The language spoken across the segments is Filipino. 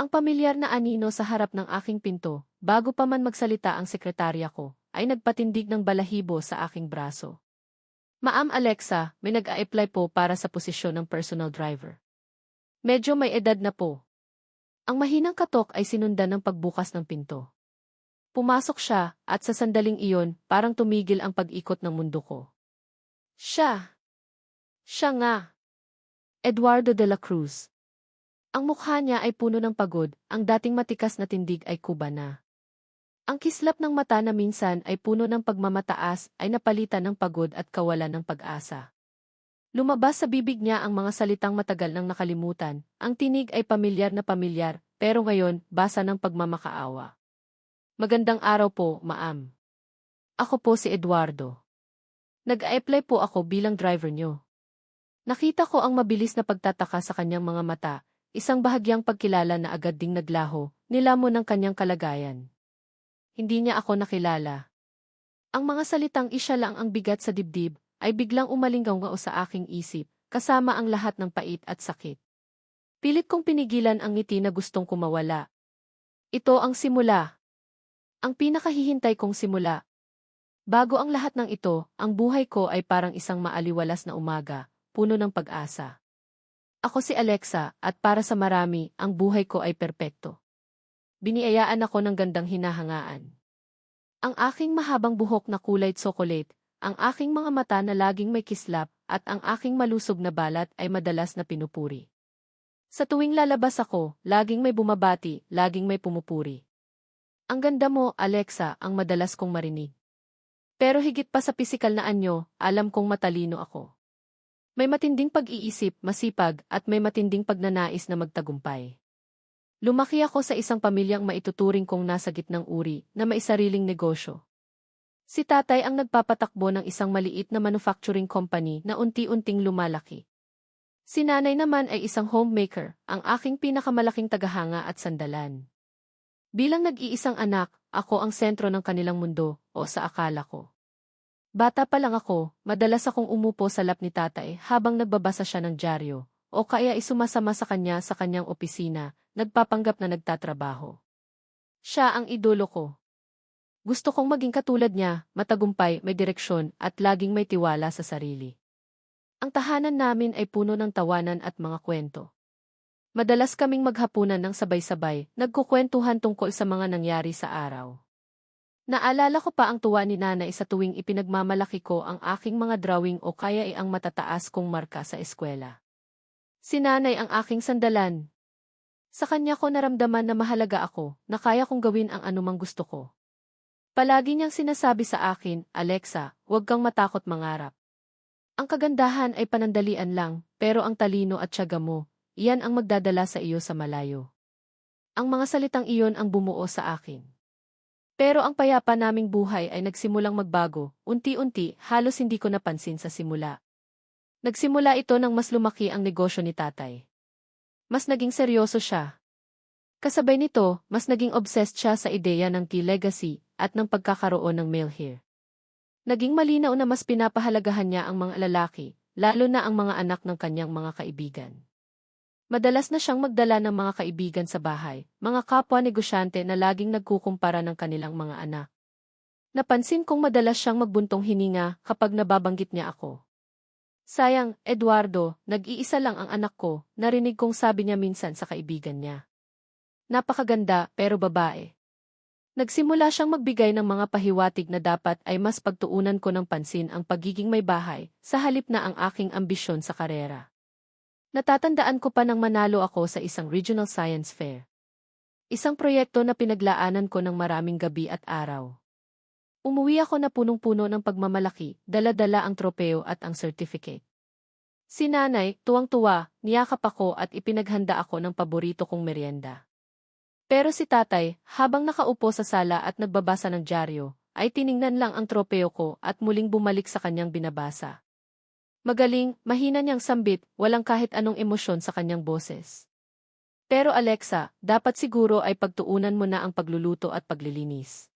Ang pamilyar na anino sa harap ng aking pinto, bago pa man magsalita ang sekretarya ko, ay nagpatindig ng balahibo sa aking braso. Maam Alexa, may nag-a-apply po para sa posisyon ng personal driver. Medyo may edad na po. Ang mahinang katok ay sinundan ng pagbukas ng pinto. Pumasok siya, at sa sandaling iyon, parang tumigil ang pag-ikot ng mundo ko. Siya. Siya nga. Eduardo de la Cruz. Ang mukha niya ay puno ng pagod, ang dating matikas na tindig ay kuba na. Ang kislap ng mata na minsan ay puno ng pagmamataas ay napalitan ng pagod at kawalan ng pag-asa. Lumabas sa bibig niya ang mga salitang matagal nang nakalimutan, ang tinig ay pamilyar na pamilyar, pero ngayon, basa ng pagmamakaawa. Magandang araw po, maam. Ako po si Eduardo. Nag-apply po ako bilang driver niyo. Nakita ko ang mabilis na pagtataka sa kanyang mga mata, isang bahagyang pagkilala na agad ding naglaho, nilamon ng kanyang kalagayan. Hindi niya ako nakilala. Ang mga salitang isya lang ang bigat sa dibdib, ay biglang umalinggaw sa aking isip, kasama ang lahat ng pait at sakit. Pilit kong pinigilan ang ngiti na gustong kumawala. Ito ang simula. Ang pinakahihintay kong simula. Bago ang lahat ng ito, ang buhay ko ay parang isang maaliwalas na umaga, puno ng pag-asa. Ako si Alexa, at para sa marami, ang buhay ko ay perpekto. Biniayaan ako ng gandang hinahangaan. Ang aking mahabang buhok na kulay tsokolate, ang aking mga mata na laging may kislap, at ang aking malusog na balat ay madalas na pinupuri. Sa tuwing lalabas ako, laging may bumabati, laging may pumupuri. Ang ganda mo, Alexa, ang madalas kong marinig. Pero higit pa sa pisikal na anyo, alam kong matalino ako. May matinding pag-iisip, masipag, at may matinding pagnanais na magtagumpay. Lumaki ako sa isang pamilyang maituturing kong nasa gitnang uri na may sariling negosyo. Si tatay ang nagpapatakbo ng isang maliit na manufacturing company na unti-unting lumalaki. Si nanay naman ay isang homemaker, ang aking pinakamalaking tagahanga at sandalan. Bilang nag-iisang anak, ako ang sentro ng kanilang mundo, o sa akala ko. Bata pa lang ako, madalas akong umupo sa lap ni tatay habang nagbabasa siya ng dyaryo, o kaya isumasama sa kanya sa kanyang opisina, nagpapanggap na nagtatrabaho. Siya ang idolo ko. Gusto kong maging katulad niya, matagumpay, may direksyon, at laging may tiwala sa sarili. Ang tahanan namin ay puno ng tawanan at mga kwento. Madalas kaming maghapunan ng sabay-sabay, nagkukwentuhan tungkol sa mga nangyari sa araw. Naalala ko pa ang tuwa ni nanay sa tuwing ipinagmamalaki ko ang aking mga drawing o kaya ay ang matataas kong marka sa eskwela. Si nanay ang aking sandalan. Sa kanya ko naramdaman na mahalaga ako, na kaya kong gawin ang anumang gusto ko. Palagi niyang sinasabi sa akin, Alexa, huwag kang matakot mangarap. Ang kagandahan ay panandalian lang, pero ang talino at tiyaga mo, iyan ang magdadala sa iyo sa malayo. Ang mga salitang iyon ang bumuo sa akin. Pero ang payapa naming buhay ay nagsimulang magbago, unti-unti, halos hindi ko napansin sa simula. Nagsimula ito nang mas lumaki ang negosyo ni tatay. Mas naging seryoso siya. Kasabay nito, mas naging obsessed siya sa ideya ng key legacy at ng pagkakaroon ng male hair. Naging malinaw na mas pinapahalagahan niya ang mga lalaki, lalo na ang mga anak ng kanyang mga kaibigan. Madalas na siyang magdala ng mga kaibigan sa bahay, mga kapwa negosyante na laging nagkukumpara ng kanilang mga anak. Napansin kong madalas siyang magbuntong hininga kapag nababanggit niya ako. Sayang, Eduardo, nag-iisa lang ang anak ko, narinig kong sabi niya minsan sa kaibigan niya. Napakaganda, pero babae. Nagsimula siyang magbigay ng mga pahiwatig na dapat ay mas pagtuunan ko ng pansin ang pagiging may bahay, sa halip na ang aking ambisyon sa karera. Natatandaan ko pa nang manalo ako sa isang regional science fair. Isang proyekto na pinaglaanan ko ng maraming gabi at araw. Umuwi ako na punong-puno ng pagmamalaki, dala-dala ang tropeo at ang certificate. Si nanay, tuwang-tuwa, niyakap ako at ipinaghanda ako ng paborito kong merienda. Pero si tatay, habang nakaupo sa sala at nagbabasa ng dyaryo, ay tiningnan lang ang tropeo ko at muling bumalik sa kanyang binabasa. Magaling, mahina niyang sambit, walang kahit anong emosyon sa kanyang boses. Pero Alexa, dapat siguro ay pagtuunan mo na ang pagluluto at paglilinis.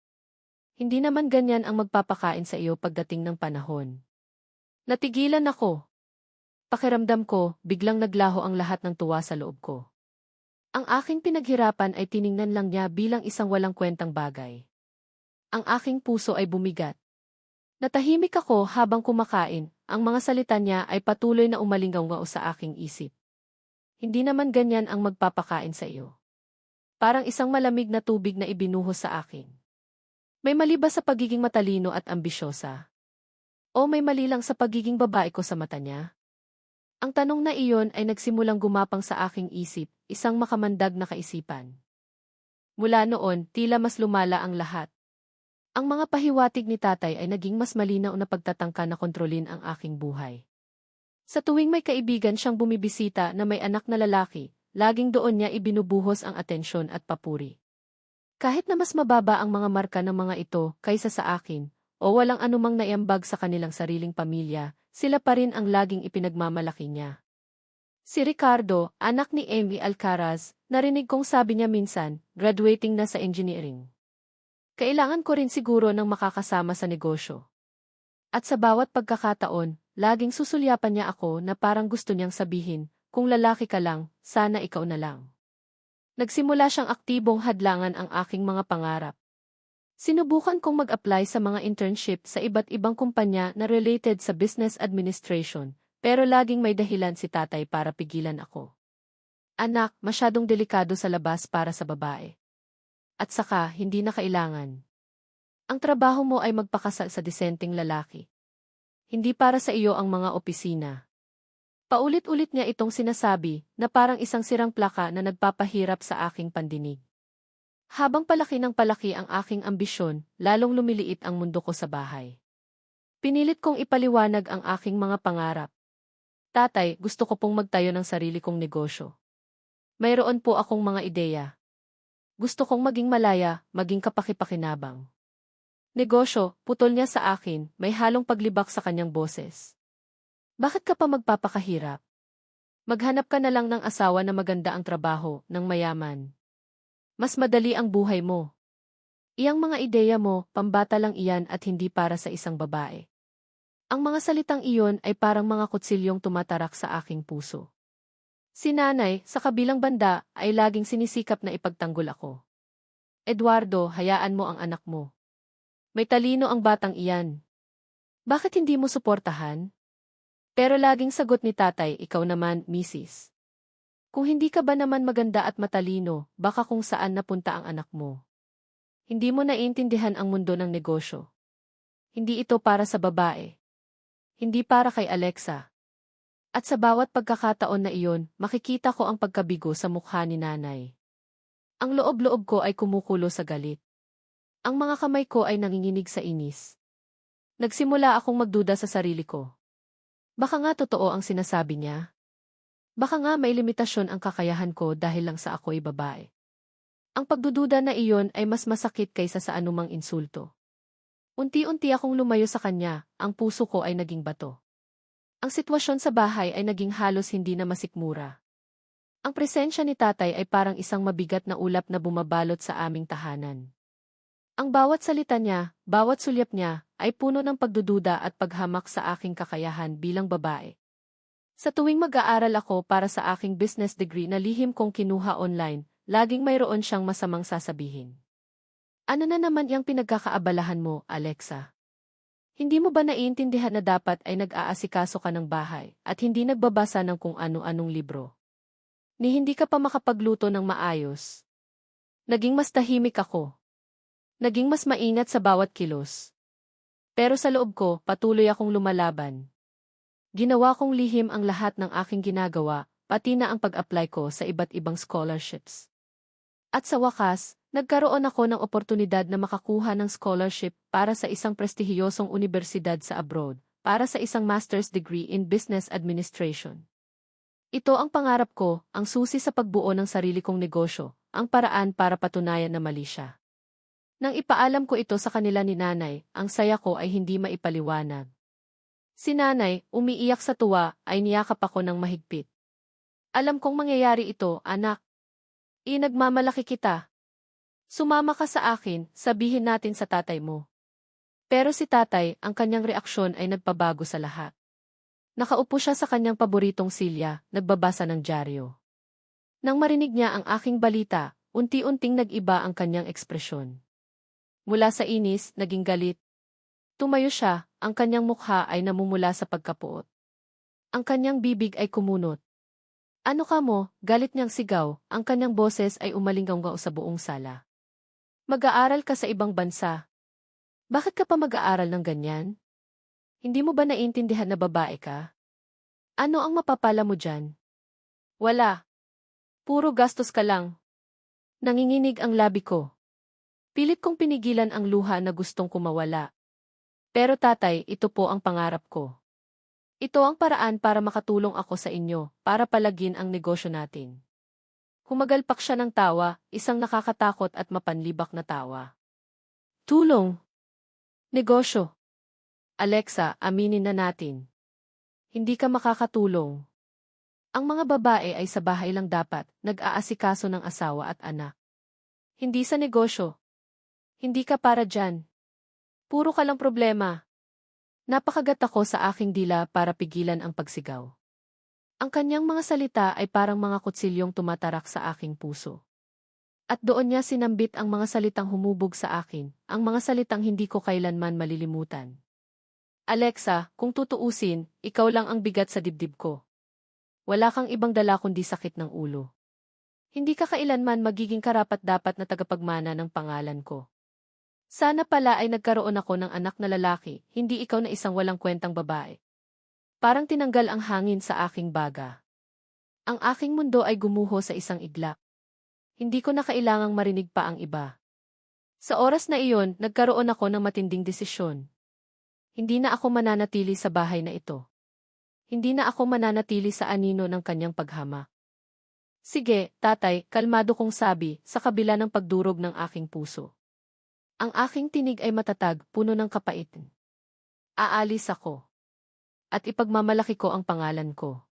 Hindi naman ganyan ang magpapakain sa iyo pagdating ng panahon. Natigilan ako. Pakiramdam ko, biglang naglaho ang lahat ng tuwa sa loob ko. Ang aking pinaghirapan ay tiningnan lang niya bilang isang walang kwentang bagay. Ang aking puso ay bumigat. Natahimik ako habang kumakain, ang mga salita niya ay patuloy na umalinggaw sa aking isip. Hindi naman ganyan ang magpapakain sa iyo. Parang isang malamig na tubig na ibinuhos sa akin. May mali ba sa pagiging matalino at ambisyosa? O may mali lang sa pagiging babae ko sa mata niya? Ang tanong na iyon ay nagsimulang gumapang sa aking isip, isang makamandag na kaisipan. Mula noon, tila mas lumala ang lahat. Ang mga pahiwatig ni tatay ay naging mas malinaw na pagtatangka na kontrolin ang aking buhay. Sa tuwing may kaibigan siyang bumibisita na may anak na lalaki, laging doon niya ibinubuhos ang atensyon at papuri. Kahit na mas mababa ang mga marka ng mga ito kaysa sa akin, o walang anumang naiambag sa kanilang sariling pamilya, sila pa rin ang laging ipinagmamalaki niya. Si Ricardo, anak ni Amy Alcaraz, narinig kong sabi niya minsan, graduating na sa engineering. Kailangan ko rin siguro ng makakasama sa negosyo. At sa bawat pagkakataon, laging susulyapan niya ako na parang gusto niyang sabihin, kung lalaki ka lang, sana ikaw na lang. Nagsimula siyang aktibong hadlangan ang aking mga pangarap. Sinubukan kong mag-apply sa mga internship sa iba't ibang kumpanya na related sa business administration, pero laging may dahilan si tatay para pigilan ako. Anak, masyadong delikado sa labas para sa babae. At saka, hindi na kailangan. Ang trabaho mo ay magpakasal sa disenteng lalaki. Hindi para sa iyo ang mga opisina. Paulit-ulit niya itong sinasabi na parang isang sirang plaka na nagpapahirap sa aking pandinig. Habang palaki ng palaki ang aking ambisyon, lalong lumiliit ang mundo ko sa bahay. Pinilit kong ipaliwanag ang aking mga pangarap. Tatay, gusto ko pong magtayo ng sarili kong negosyo. Mayroon po akong mga ideya. Gusto kong maging malaya, maging kapakipakinabang. Negosyo, putol niya sa akin, may halong paglibak sa kanyang boses. Bakit ka pa magpapakahirap? Maghanap ka na lang ng asawa na maganda ang trabaho, ng mayaman. Mas madali ang buhay mo. Iyang mga ideya mo, pambata lang iyan at hindi para sa isang babae. Ang mga salitang iyon ay parang mga kutsilyong tumatarak sa aking puso. Si nanay, sa kabilang banda, ay laging sinisikap na ipagtanggol ako. Eduardo, hayaan mo ang anak mo. May talino ang batang iyan. Bakit hindi mo suportahan? Pero laging sagot ni tatay, ikaw naman, misis. Kung hindi ka ba naman maganda at matalino, baka kung saan napunta ang anak mo. Hindi mo naiintindihan ang mundo ng negosyo. Hindi ito para sa babae. Hindi para kay Alexa. At sa bawat pagkakataon na iyon, makikita ko ang pagkabigo sa mukha ni nanay. Ang loob-loob ko ay kumukulo sa galit. Ang mga kamay ko ay nanginginig sa inis. Nagsimula akong magduda sa sarili ko. Baka nga totoo ang sinasabi niya. Baka nga may limitasyon ang kakayahan ko dahil lang sa ako'y babae. Ang pagdududa na iyon ay mas masakit kaysa sa anumang insulto. Unti-unti akong lumayo sa kanya, ang puso ko ay naging bato. Ang sitwasyon sa bahay ay naging halos hindi na masikmura. Ang presensya ni tatay ay parang isang mabigat na ulap na bumabalot sa aming tahanan. Ang bawat salita niya, bawat sulyap niya, ay puno ng pagdududa at paghamak sa aking kakayahan bilang babae. Sa tuwing mag-aaral ako para sa aking business degree na lihim kong kinuha online, laging mayroon siyang masamang sasabihin. Ano na naman yung pinagkakaabalahan mo, Alexa? Hindi mo ba naiintindihan na dapat ay nag-aasikaso ka ng bahay at hindi nagbabasa ng kung ano-anong libro? Ni hindi ka pa makapagluto ng maayos. Naging mas tahimik ako. Naging mas maingat sa bawat kilos. Pero sa loob ko, patuloy akong lumalaban. Ginawa kong lihim ang lahat ng aking ginagawa, pati na ang pag-apply ko sa iba't ibang scholarships. At sa wakas, nagkaroon ako ng oportunidad na makakuha ng scholarship para sa isang prestihiyosong universidad sa abroad, para sa isang master's degree in business administration. Ito ang pangarap ko, ang susi sa pagbuo ng sarili kong negosyo, ang paraan para patunayan na mali siya. Nang ipaalam ko ito sa kanila ni nanay, ang saya ko ay hindi maipaliwanag. Si nanay, umiiyak sa tuwa, ay niyakap ako ng mahigpit. Alam kong mangyayari ito, anak. Inagmamalaki kita. Sumama ka sa akin, sabihin natin sa tatay mo. Pero si tatay, ang kanyang reaksyon ay nagpabago sa lahat. Nakaupo siya sa kanyang paboritong silya, nagbabasa ng dyaryo. Nang marinig niya ang aking balita, unti-unting nag-iba ang kanyang ekspresyon. Mula sa inis, naging galit. Tumayo siya, ang kanyang mukha ay namumula sa pagkapuot. Ang kanyang bibig ay kumunot. Ano ka mo, galit niyang sigaw, ang kanyang boses ay umalinggaw sa buong sala. Mag-aaral ka sa ibang bansa. Bakit ka pa mag-aaral ng ganyan? Hindi mo ba naiintindihan na babae ka? Ano ang mapapala mo dyan? Wala. Puro gastos ka lang. Nanginginig ang labi ko. Pilit kong pinigilan ang luha na gustong kumawala. Pero tatay, ito po ang pangarap ko. Ito ang paraan para makatulong ako sa inyo, para palagin ang negosyo natin. Humagalpak siya ng tawa, isang nakakatakot at mapanlibak na tawa. Tulong. Negosyo. Alexa, aminin na natin. Hindi ka makakatulong. Ang mga babae ay sa bahay lang dapat, nag-aasikaso ng asawa at anak. Hindi sa negosyo. Hindi ka para dyan. Puro ka lang problema. Napakagat ako sa aking dila para pigilan ang pagsigaw. Ang kanyang mga salita ay parang mga kutsilyong tumatarak sa aking puso. At doon niya sinambit ang mga salitang humubog sa akin, ang mga salitang hindi ko kailanman malilimutan. Alexa, kung tutuusin, ikaw lang ang bigat sa dibdib ko. Wala kang ibang dala kundi sakit ng ulo. Hindi ka kailanman magiging karapat-dapat na tagapagmana ng pangalan ko. Sana pala ay nagkaroon ako ng anak na lalaki, hindi ikaw na isang walang kwentang babae. Parang tinanggal ang hangin sa aking baga. Ang aking mundo ay gumuho sa isang iglap. Hindi ko na kailangang marinig pa ang iba. Sa oras na iyon, nagkaroon ako ng matinding desisyon. Hindi na ako mananatili sa bahay na ito. Hindi na ako mananatili sa anino ng kanyang paghama. Sige, tatay, kalmado kong sabi, sa kabila ng pagdurog ng aking puso. Ang aking tinig ay matatag, puno ng kapaitin. Aalis ako at ipagmamalaki ko ang pangalan ko.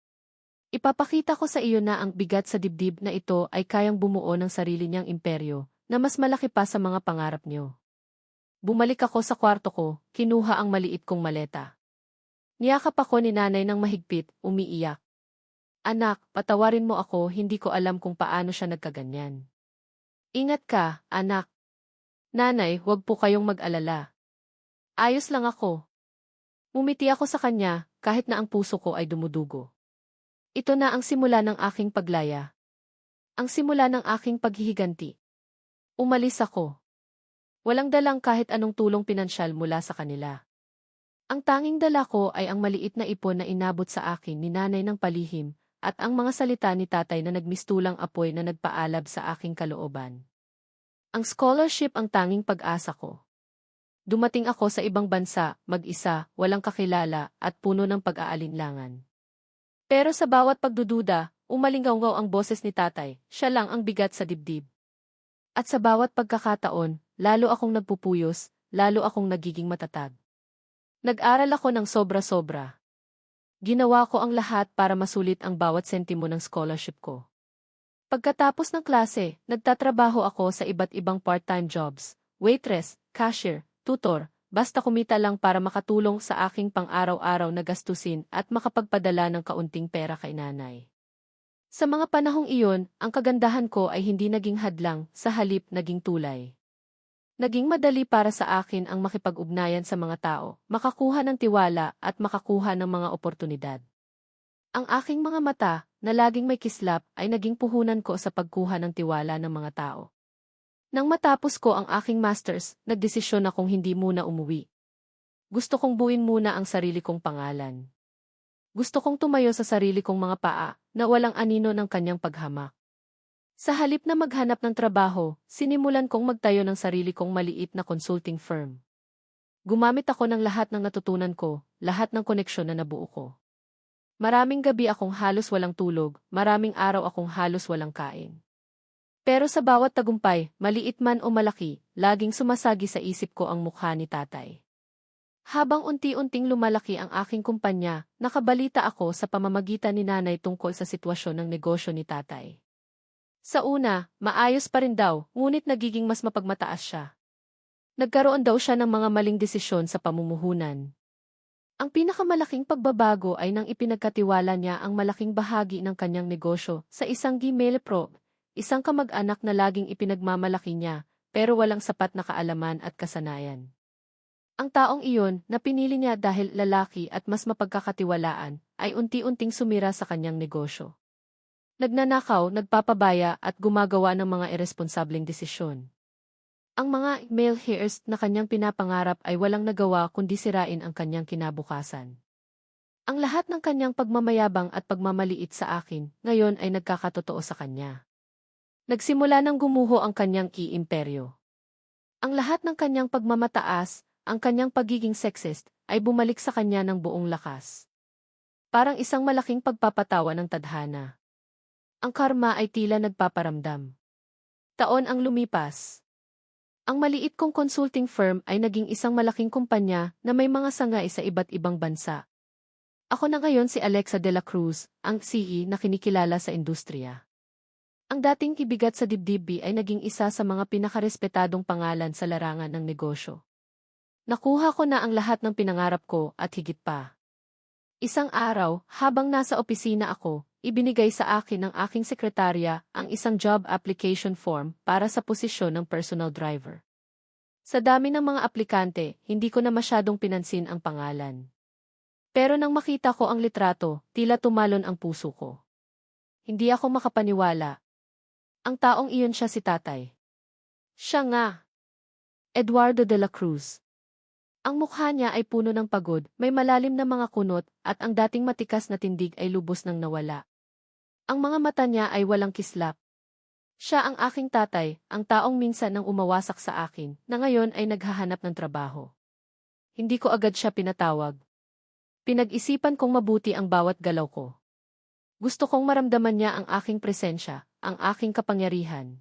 Ipapakita ko sa iyo na ang bigat sa dibdib na ito ay kayang bumuo ng sarili niyang imperyo na mas malaki pa sa mga pangarap niyo. Bumalik ako sa kwarto ko, kinuha ang maliit kong maleta. Niyakap ako ni nanay ng mahigpit, umiiyak. Anak, patawarin mo ako, hindi ko alam kung paano siya nagkaganyan. Ingat ka, anak. Nanay, huwag po kayong mag-alala. Ayos lang ako. Umiti ako sa kanya, kahit na ang puso ko ay dumudugo. Ito na ang simula ng aking paglaya. Ang simula ng aking paghihiganti. Umalis ako. Walang dalang kahit anong tulong pinansyal mula sa kanila. Ang tanging dala ko ay ang maliit na ipon na inabot sa akin ni nanay ng palihim, at ang mga salita ni tatay na nagmistulang apoy na nagpaalab sa aking kalooban. Ang scholarship ang tanging pag-asa ko. Dumating ako sa ibang bansa, mag-isa, walang kakilala, at puno ng pag-aalinlangan. Pero sa bawat pagdududa, umalinggaw ang boses ni tatay, siya lang ang bigat sa dibdib. At sa bawat pagkakataon, lalo akong nagpupuyos, lalo akong nagiging matatag. Nag-aral ako ng sobra-sobra. Ginawa ko ang lahat para masulit ang bawat sentimo ng scholarship ko. Pagkatapos ng klase, nagtatrabaho ako sa iba't ibang part-time jobs, waitress, cashier, tutor, basta kumita lang para makatulong sa aking pang-araw-araw na gastusin at makapagpadala ng kaunting pera kay nanay. Sa mga panahong iyon, ang kagandahan ko ay hindi naging hadlang, sa halip naging tulay. Naging madali para sa akin ang makipag-ugnayan sa mga tao, makakuha ng tiwala at makakuha ng mga oportunidad. Ang aking mga mata, na laging may kislap, ay naging puhunan ko sa pagkuha ng tiwala ng mga tao. Nang matapos ko ang aking masters, nagdesisyon akong hindi muna umuwi. Gusto kong buuin muna ang sarili kong pangalan. Gusto kong tumayo sa sarili kong mga paa na walang anino ng kanyang paghamak. Sa halip na maghanap ng trabaho, sinimulan kong magtayo ng sarili kong maliit na consulting firm. Gumamit ako ng lahat ng natutunan ko, lahat ng koneksyon na nabuo ko. Maraming gabi akong halos walang tulog, maraming araw akong halos walang kain. Pero sa bawat tagumpay, maliit man o malaki, laging sumasagi sa isip ko ang mukha ni tatay. Habang unti-unting lumalaki ang aking kumpanya, nakabalita ako sa pamamagitan ni nanay tungkol sa sitwasyon ng negosyo ni tatay. Sa una, maayos pa rin daw, ngunit nagiging mas mapagmataas siya. Nagkaroon daw siya ng mga maling desisyon sa pamumuhunan. Ang pinakamalaking pagbabago ay nang ipinagkatiwala niya ang malaking bahagi ng kanyang negosyo sa isang Gmail Pro, isang kamag-anak na laging ipinagmamalaki niya, pero walang sapat na kaalaman at kasanayan. Ang taong iyon na pinili niya dahil lalaki at mas mapagkakatiwalaan ay unti-unting sumira sa kanyang negosyo. Nagnanakaw, nagpapabaya at gumagawa ng mga irresponsableng desisyon. Ang mga male heirs na kanyang pinapangarap ay walang nagawa kundi sirain ang kanyang kinabukasan. Ang lahat ng kanyang pagmamayabang at pagmamaliit sa akin ngayon ay nagkakatotoo sa kanya. Nagsimula ng gumuho ang kanyang ki-imperyo. Ang lahat ng kanyang pagmamataas, ang kanyang pagiging sexist, ay bumalik sa kanya ng buong lakas. Parang isang malaking pagpapatawa ng tadhana. Ang karma ay tila nagpaparamdam. Taon ang lumipas. Ang maliit kong consulting firm ay naging isang malaking kumpanya na may mga sangay sa iba't ibang bansa. Ako na ngayon si Alexa de la Cruz, ang CE na kinikilala sa industriya. Ang dating kibigat sa dibdib ay naging isa sa mga pinakarespetadong pangalan sa larangan ng negosyo. Nakuha ko na ang lahat ng pinangarap ko at higit pa. Isang araw, habang nasa opisina ako, ibinigay sa akin ng aking sekretarya ang isang job application form para sa posisyon ng personal driver. Sa dami ng mga aplikante, hindi ko na masyadong pinansin ang pangalan. Pero nang makita ko ang litrato, tila tumalon ang puso ko. Hindi ako makapaniwala. Ang taong iyon siya si tatay. Siya nga. Eduardo de la Cruz. Ang mukha niya ay puno ng pagod, may malalim na mga kunot, at ang dating matikas na tindig ay lubos nang nawala. Ang mga mata niya ay walang kislap. Siya ang aking tatay, ang taong minsan nang umawasak sa akin, na ngayon ay naghahanap ng trabaho. Hindi ko agad siya pinatawag. Pinag-isipan kong mabuti ang bawat galaw ko. Gusto kong maramdaman niya ang aking presensya, ang aking kapangyarihan.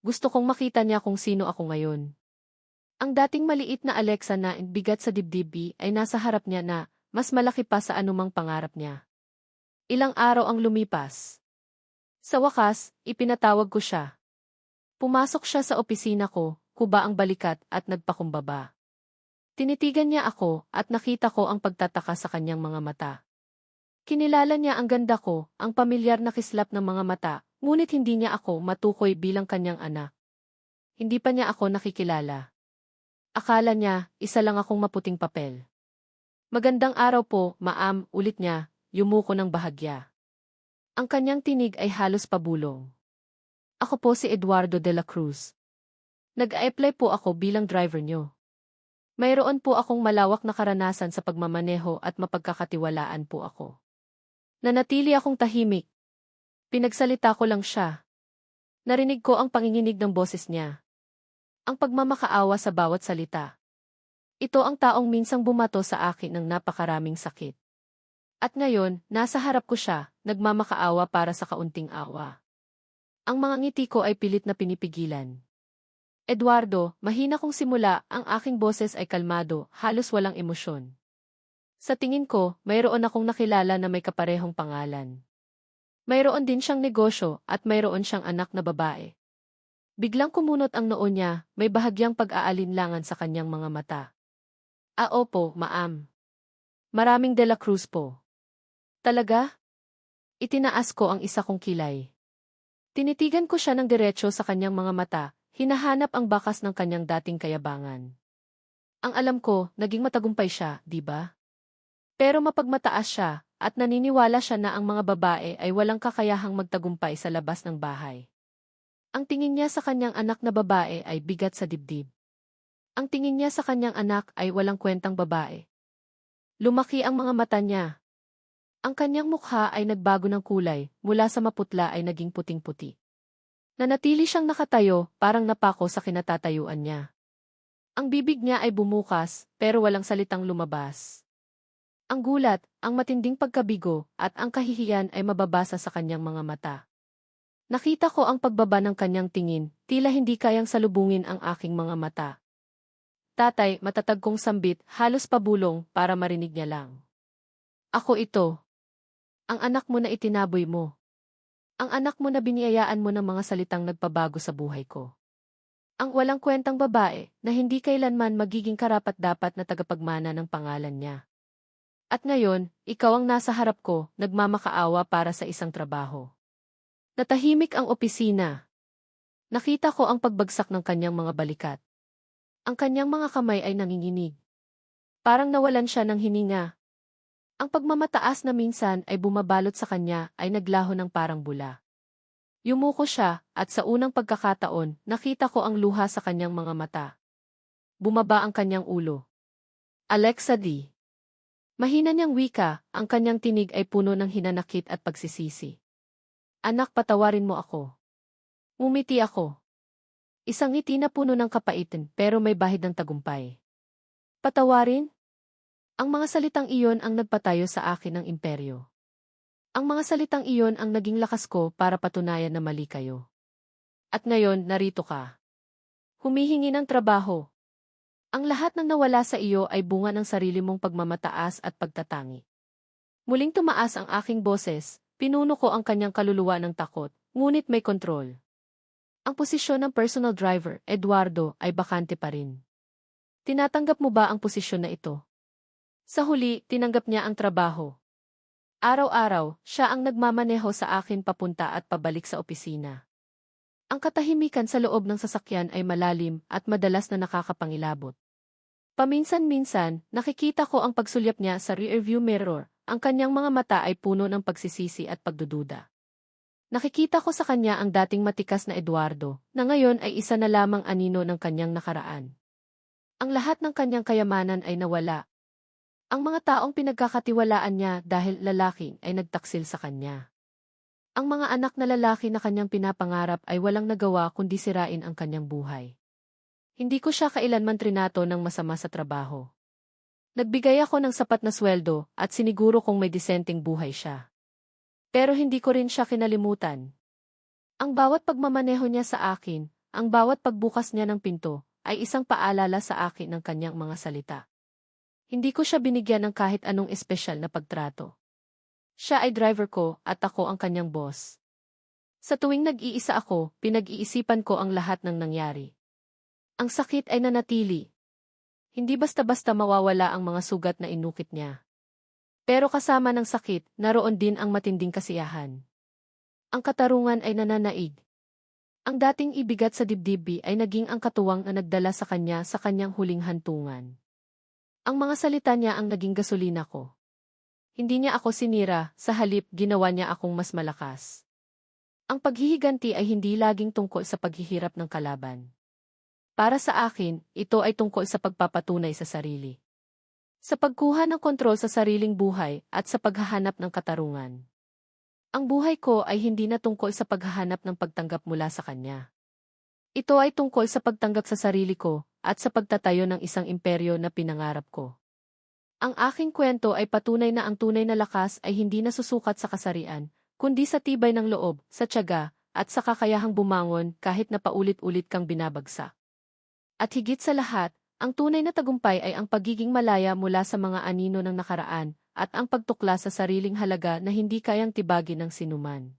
Gusto kong makita niya kung sino ako ngayon. Ang dating maliit na Alexa na bigat sa dibdib ay nasa harap niya na mas malaki pa sa anumang pangarap niya. Ilang araw ang lumipas. Sa wakas, ipinatawag ko siya. Pumasok siya sa opisina ko, kuba ang balikat at nagpakumbaba. Tinitigan niya ako at nakita ko ang pagtataka sa kanyang mga mata. Kinilala niya ang ganda ko, ang pamilyar na kislap ng mga mata, ngunit hindi niya ako matukoy bilang kanyang anak. Hindi pa niya ako nakikilala. Akala niya, isa lang akong maputing papel. Magandang araw po, maam, ulit niya, yumuko ng bahagya. Ang kanyang tinig ay halos pabulong. Ako po si Eduardo de la Cruz. Nag-apply po ako bilang driver nyo. Mayroon po akong malawak na karanasan sa pagmamaneho at mapagkakatiwalaan po ako. Nanatili akong tahimik. Pinagsalita ko lang siya. Narinig ko ang panginginig ng boses niya. Ang pagmamakaawa sa bawat salita. Ito ang taong minsang bumato sa akin ng napakaraming sakit. At ngayon, nasa harap ko siya, nagmamakaawa para sa kaunting awa. Ang mga ngiti ko ay pilit na pinipigilan. Eduardo, mahina kong simula, ang aking boses ay kalmado, halos walang emosyon. Sa tingin ko, mayroon akong nakilala na may kaparehong pangalan. Mayroon din siyang negosyo at mayroon siyang anak na babae. Biglang kumunot ang noo niya, may bahagyang pag-aalinlangan sa kanyang mga mata. Ah opo, maam. Maraming De La Cruz po. Talaga? Itinaas ko ang isa kong kilay. Tinitigan ko siya ng diretsyo sa kanyang mga mata, hinahanap ang bakas ng kanyang dating kayabangan. Ang alam ko, naging matagumpay siya, di ba? Pero mapagmataas siya, at naniniwala siya na ang mga babae ay walang kakayahang magtagumpay sa labas ng bahay. Ang tingin niya sa kanyang anak na babae ay bigat sa dibdib. Ang tingin niya sa kanyang anak ay walang kwentang babae. Lumaki ang mga mata niya, ang kanyang mukha ay nagbago ng kulay, mula sa maputla ay naging puting-puti. Nanatili siyang nakatayo, parang napako sa kinatatayuan niya. Ang bibig niya ay bumukas, pero walang salitang lumabas. Ang gulat, ang matinding pagkabigo, at ang kahihiyan ay mababasa sa kanyang mga mata. Nakita ko ang pagbaba ng kanyang tingin, tila hindi kayang salubungin ang aking mga mata. Tatay, matatag kong sambit, halos pabulong, para marinig niya lang. Ako ito, ang anak mo na itinaboy mo. Ang anak mo na biniyayaan mo ng mga salitang nagpabago sa buhay ko. Ang walang kwentang babae na hindi kailanman magiging karapat-dapat na tagapagmana ng pangalan niya. At ngayon, ikaw ang nasa harap ko, nagmamakaawa para sa isang trabaho. Natahimik ang opisina. Nakita ko ang pagbagsak ng kanyang mga balikat. Ang kanyang mga kamay ay nanginginig. Parang nawalan siya ng hininga. Ang pagmamataas na minsan ay bumabalot sa kanya ay naglaho ng parang bula. Yumuko siya, at sa unang pagkakataon, nakita ko ang luha sa kanyang mga mata. Bumaba ang kanyang ulo. Alexa D. Mahina niyang wika, ang kanyang tinig ay puno ng hinanakit at pagsisisi. Anak, patawarin mo ako. Ngumiti ako. Isang ngiti na puno ng kapaitin pero may bahid ng tagumpay. Patawarin? Ang mga salitang iyon ang nagpatayo sa akin ng imperyo. Ang mga salitang iyon ang naging lakas ko para patunayan na mali kayo. At ngayon, narito ka. Humihingi ng trabaho. Ang lahat ng nawala sa iyo ay bunga ng sarili mong pagmamataas at pagtatangi. Muling tumaas ang aking boses, pinuno ko ang kanyang kaluluwa ng takot, ngunit may kontrol. Ang posisyon ng personal driver, Eduardo, ay bakante pa rin. Tinatanggap mo ba ang posisyon na ito? Sa huli, tinanggap niya ang trabaho. Araw-araw, siya ang nagmamaneho sa akin papunta at pabalik sa opisina. Ang katahimikan sa loob ng sasakyan ay malalim at madalas na nakakapangilabot. Paminsan-minsan, nakikita ko ang pagsulyap niya sa rearview mirror, ang kanyang mga mata ay puno ng pagsisisi at pagdududa. Nakikita ko sa kanya ang dating matikas na Eduardo, na ngayon ay isa na lamang anino ng kanyang nakaraan. Ang lahat ng kanyang kayamanan ay nawala, ang mga taong pinagkakatiwalaan niya dahil lalaki ay nagtaksil sa kanya. Ang mga anak na lalaki na kanyang pinapangarap ay walang nagawa kundi sirain ang kanyang buhay. Hindi ko siya kailanman trinato ng masama sa trabaho. Nagbigay ako ng sapat na sweldo at siniguro kong may disenteng buhay siya. Pero hindi ko rin siya kinalimutan. Ang bawat pagmamaneho niya sa akin, ang bawat pagbukas niya ng pinto, ay isang paalala sa akin ng kanyang mga salita. Hindi ko siya binigyan ng kahit anong espesyal na pagtrato. Siya ay driver ko at ako ang kanyang boss. Sa tuwing nag-iisa ako, pinag-iisipan ko ang lahat ng nangyari. Ang sakit ay nanatili. Hindi basta-basta mawawala ang mga sugat na inukit niya. Pero kasama ng sakit, naroon din ang matinding kasiyahan. Ang katarungan ay nananaig. Ang dating ibigat sa dibdibi ay naging ang katuwang na nagdala sa kanya sa kanyang huling hantungan. Ang mga salita niya ang naging gasolina ko. Hindi niya ako sinira, sa halip ginawa niya akong mas malakas. Ang paghihiganti ay hindi laging tungkol sa paghihirap ng kalaban. Para sa akin, ito ay tungkol sa pagpapatunay sa sarili. Sa pagkuha ng kontrol sa sariling buhay at sa paghahanap ng katarungan. Ang buhay ko ay hindi na tungkol sa paghahanap ng pagtanggap mula sa kanya. Ito ay tungkol sa pagtanggap sa sarili ko at sa pagtatayo ng isang imperyo na pinangarap ko. Ang aking kwento ay patunay na ang tunay na lakas ay hindi nasusukat sa kasarian, kundi sa tibay ng loob, sa tiyaga, at sa kakayahang bumangon kahit na paulit-ulit kang binabagsak. At higit sa lahat, ang tunay na tagumpay ay ang pagiging malaya mula sa mga anino ng nakaraan, at ang pagtukla sa sariling halaga na hindi kayang tibagin ng sinuman.